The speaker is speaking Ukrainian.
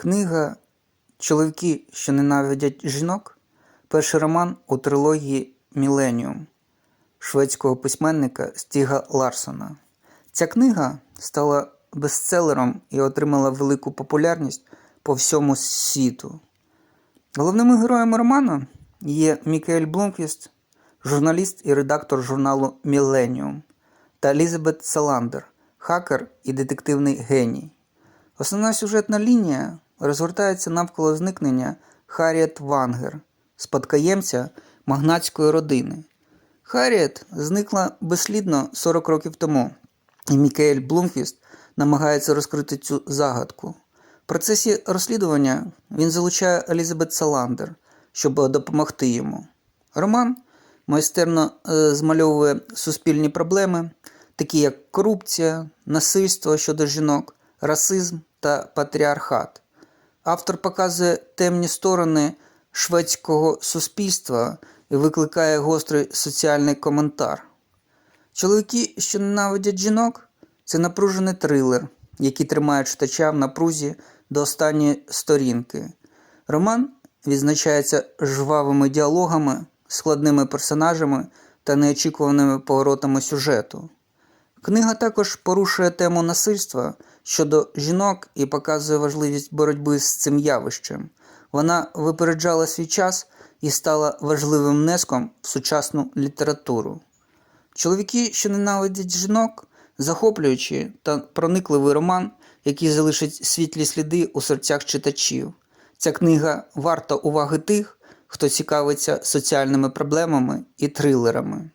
Книга Чоловіки, що ненавидять жінок перший роман у трилогії Міленіум шведського письменника Стіга Ларсона. Ця книга стала бестселером і отримала велику популярність по всьому світу. Головними героями роману є Мікель Блумквіст, журналіст і редактор журналу Міленіум, та Елізабет Саландер, хакер і детективний геній. Основна сюжетна лінія розгортається навколо зникнення Харріет Вангер, спадкоємця магнатської родини. Харріет зникла безслідно 40 років тому, і Мікаель Блумквіст намагається розкрити цю загадку. В процесі розслідування він залучає Елізабет Саландер, щоб допомогти йому. Роман майстерно е, змальовує суспільні проблеми, такі як корупція, насильство щодо жінок, расизм та патріархат. Автор показує темні сторони шведського суспільства і викликає гострий соціальний коментар. Чоловіки, що ненавидять жінок, це напружений трилер, який тримає читача в напрузі до останньої сторінки. Роман відзначається жвавими діалогами, складними персонажами та неочікуваними поворотами сюжету. Книга також порушує тему насильства щодо жінок і показує важливість боротьби з цим явищем. Вона випереджала свій час і стала важливим внеском в сучасну літературу. Чоловіки, що ненавидять жінок, захоплюючий та проникливий роман, який залишить світлі сліди у серцях читачів. Ця книга варта уваги тих, хто цікавиться соціальними проблемами і трилерами.